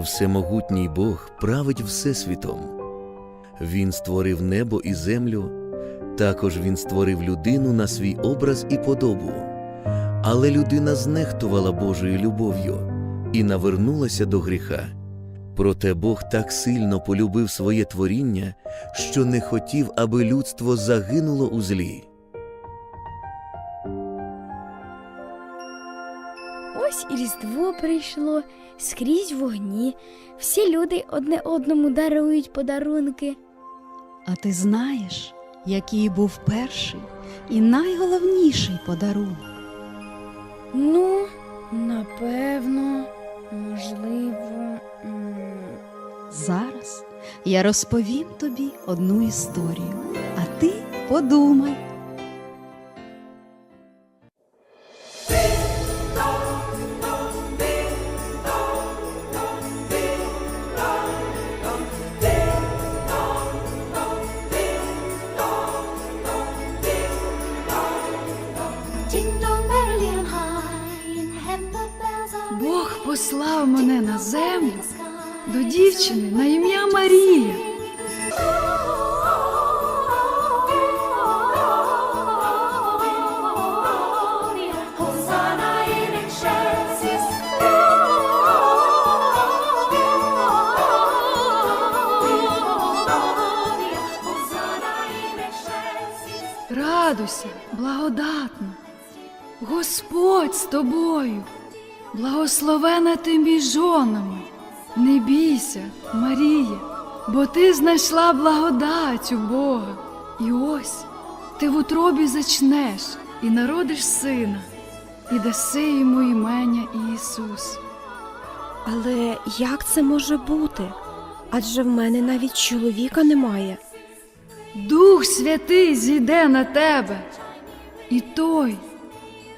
Всемогутній Бог править Всесвітом. Він створив небо і землю, також Він створив людину на свій образ і подобу. Але людина знехтувала Божою любов'ю і навернулася до гріха. Проте Бог так сильно полюбив своє творіння, що не хотів, аби людство загинуло у злі. Ось і Різдво прийшло, скрізь вогні, всі люди одне одному дарують подарунки. А ти знаєш, який був перший і найголовніший подарунок? Ну, напевно, можливо. Зараз я розповім тобі одну історію, а ти подумай. Радуйся, благодатна. Господь з тобою, благословена ти між жонами. Не бійся, Марія, бо ти знайшла благодать у Бога. І ось ти в утробі зачнеш і народиш сина, і даси йому імення Ісус. Але як це може бути? Адже в мене навіть чоловіка немає. Дух Святий зійде на тебе, і той,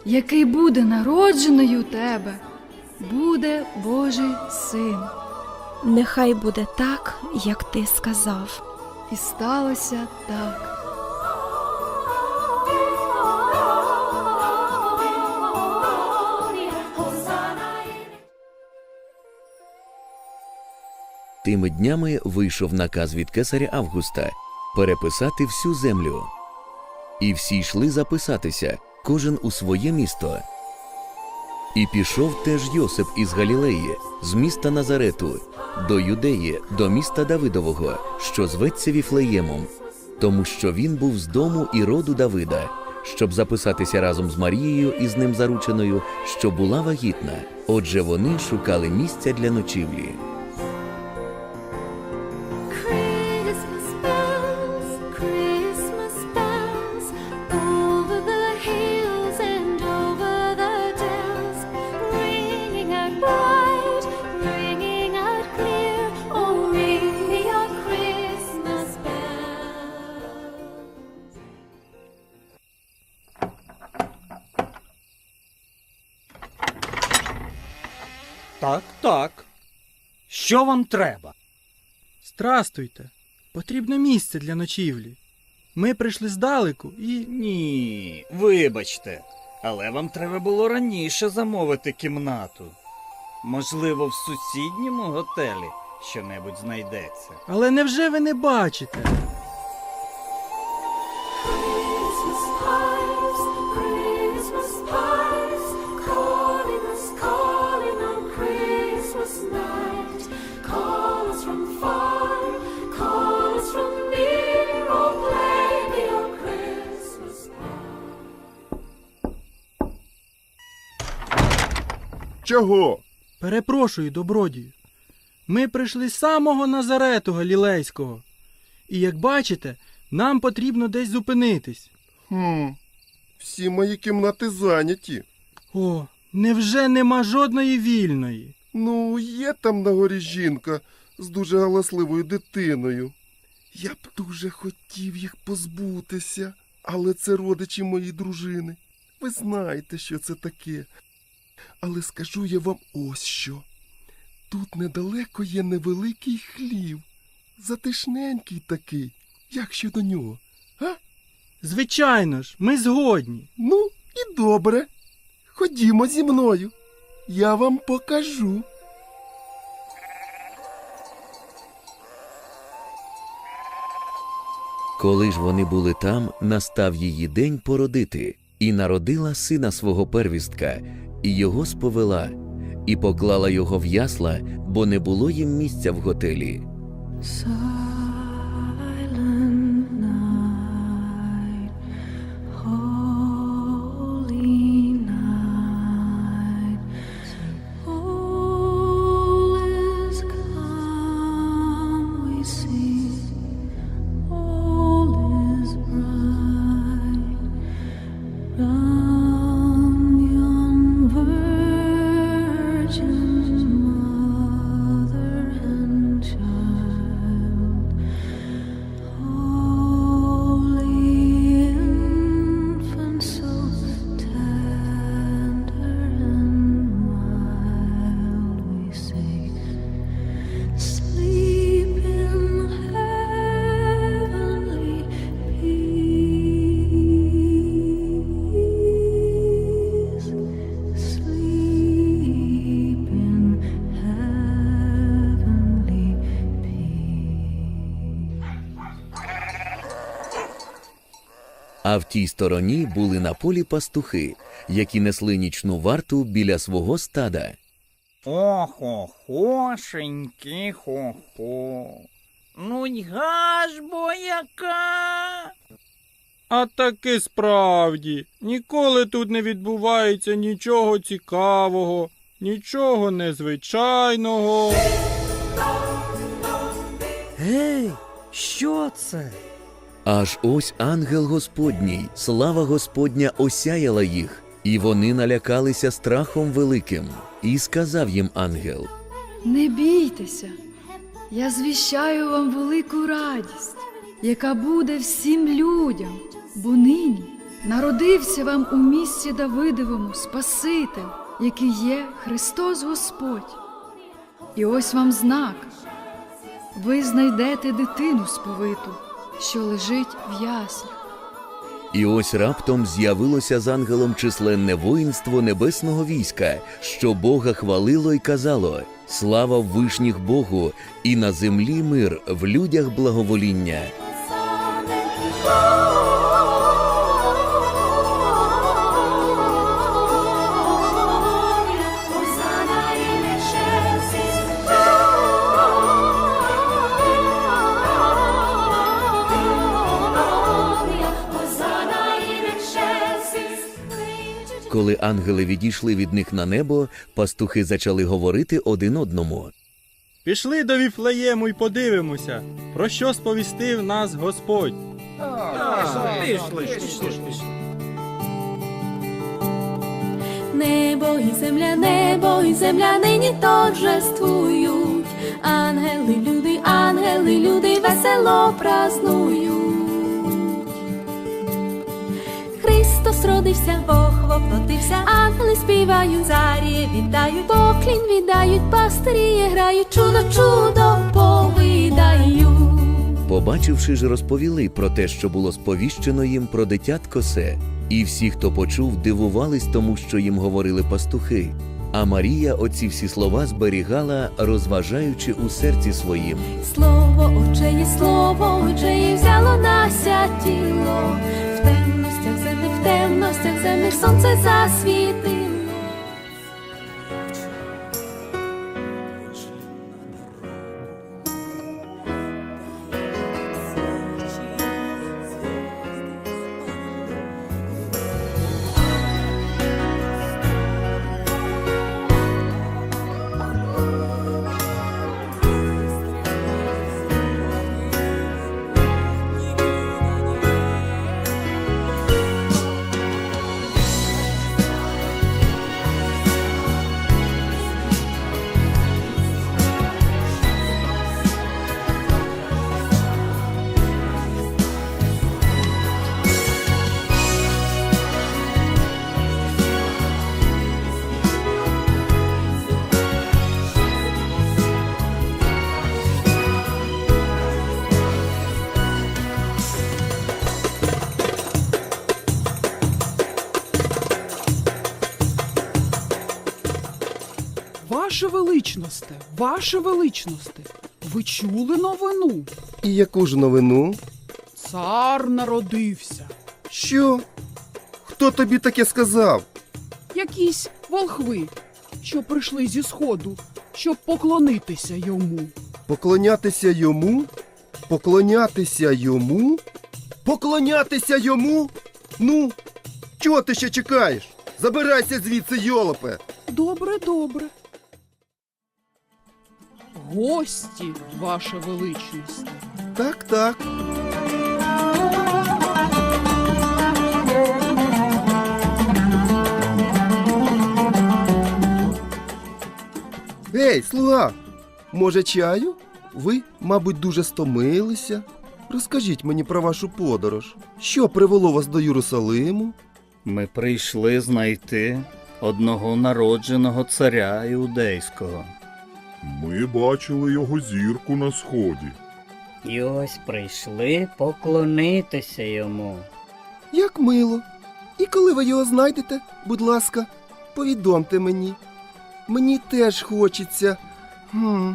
який буде народжений у тебе, буде Божий син. Нехай буде так, як ти сказав. І сталося так. Тими днями вийшов наказ від кесаря Августа переписати всю землю. І всі йшли записатися, кожен у своє місто. І пішов теж Йосип із Галілеї, з міста Назарету, до Юдеї, до міста Давидового, що зветься Віфлеємом, тому що він був з дому і роду Давида, щоб записатися разом з Марією і з ним зарученою, що була вагітна. Отже, вони шукали місця для ночівлі. Так, так. Що вам треба? Здрастуйте. Потрібне місце для ночівлі. Ми прийшли здалеку і. Ні, вибачте, але вам треба було раніше замовити кімнату. Можливо, в сусідньому готелі що-небудь знайдеться. Але невже ви не бачите? Чого? Перепрошую, добродію. Ми прийшли з самого Назарету Галілейського. І як бачите, нам потрібно десь зупинитись. Хм. Всі мої кімнати зайняті. О, невже нема жодної вільної? Ну, є там на горі жінка з дуже галасливою дитиною. Я б дуже хотів їх позбутися, але це родичі моєї дружини. Ви знаєте, що це таке. Але скажу я вам ось що. Тут недалеко є невеликий хлів, затишненький такий, як щодо нього, а? Звичайно ж, ми згодні. Ну, і добре. Ходімо зі мною. Я вам покажу. Коли ж вони були там, настав її день породити і народила сина свого первістка, і його сповела, і поклала його в ясла, бо не було їм місця в готелі. А в тій стороні були на полі пастухи, які несли нічну варту біля свого стада. Охо-хошеньки, хо-хо. Нудьга ж бо яка. А таки справді, ніколи тут не відбувається нічого цікавого, нічого незвичайного. Гей, що це? Аж ось ангел Господній, слава Господня осяяла їх, і вони налякалися страхом великим. І сказав їм ангел. Не бійтеся, я звіщаю вам велику радість, яка буде всім людям, бо нині народився вам у місті Давидовому Спаситель, який є Христос Господь. І ось вам знак. Ви знайдете дитину сповиту, що лежить в яслях. І ось раптом з'явилося з ангелом численне воїнство небесного війська, що Бога хвалило й казало: Слава вишніх Богу, і на землі мир, в людях благовоління. Коли ангели відійшли від них на небо, пастухи почали говорити один одному. Пішли до Віфлеєму й подивимося, про що сповістив нас Господь. Пішли, пішли, пішли. Небо і земля, небо і земля нині торжествують. Ангели, люди, ангели, люди весело празнують. Христос родився, співають, зарі вітають, поклін віддають, пастирі грають, чудо, чудо повидають. Побачивши ж, розповіли про те, що було сповіщено їм про дитятко се. І всі, хто почув, дивувались тому, що їм говорили пастухи. А Марія оці всі слова зберігала, розважаючи у серці своїм. Слово очеє, слово очеє взяло нася тіло. В темностях земних, в темностях земних сонце засвітило. Ваше величносте, ваше величносте, ви чули новину? І яку ж новину? Цар народився. Що? Хто тобі таке сказав? Якісь волхви, що прийшли зі сходу, щоб поклонитися йому. Поклонятися йому? Поклонятися йому? Поклонятися йому? Ну, чого ти ще чекаєш? Забирайся звідси, йолопе! Добре, добре. Гості, ваше величність. Так, так. Ей, слуга! Може, чаю? Ви, мабуть, дуже стомилися. Розкажіть мені про вашу подорож. Що привело вас до Єрусалиму? Ми прийшли знайти одного народженого царя іудейського. Ми бачили його зірку на сході. І ось прийшли поклонитися йому. Як мило. І коли ви його знайдете, будь ласка, повідомте мені. Мені теж хочеться хм,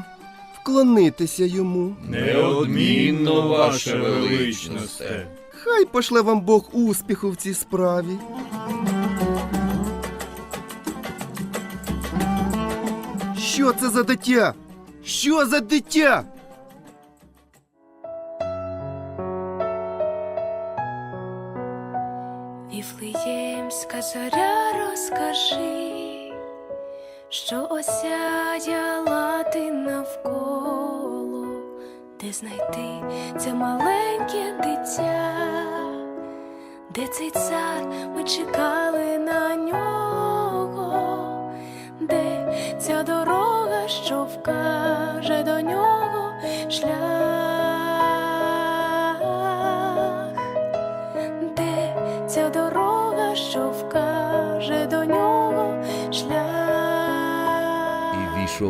вклонитися йому. Неодмінно, ваше величносте. Хай пошле вам Бог успіху в цій справі. Що це за дитя? Що за дитя? Віфлеємська зоря розкажи, що осяяла ти навколо, де знайти це маленьке дитя, де цей цар ми чекали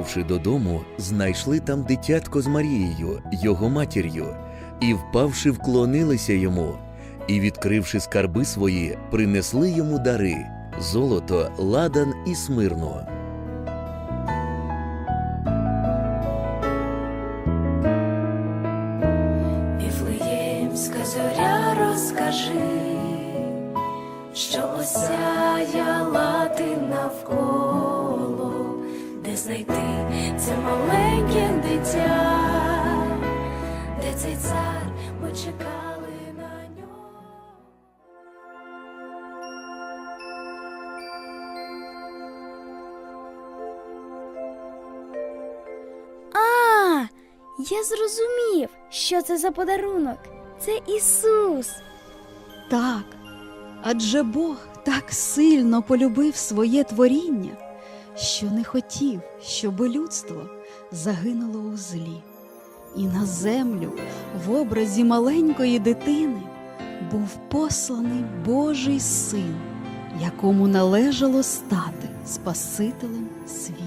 І війшовши додому, знайшли там дитятко з Марією, його матір'ю, і, впавши, вклонилися йому, і, відкривши скарби свої, принесли йому дари золото, ладан і смирну. Я зрозумів, що це за подарунок. Це Ісус. Так, адже Бог так сильно полюбив своє творіння, що не хотів, щоб людство загинуло у злі. І на землю в образі маленької дитини був посланий Божий син, якому належало стати Спасителем світу.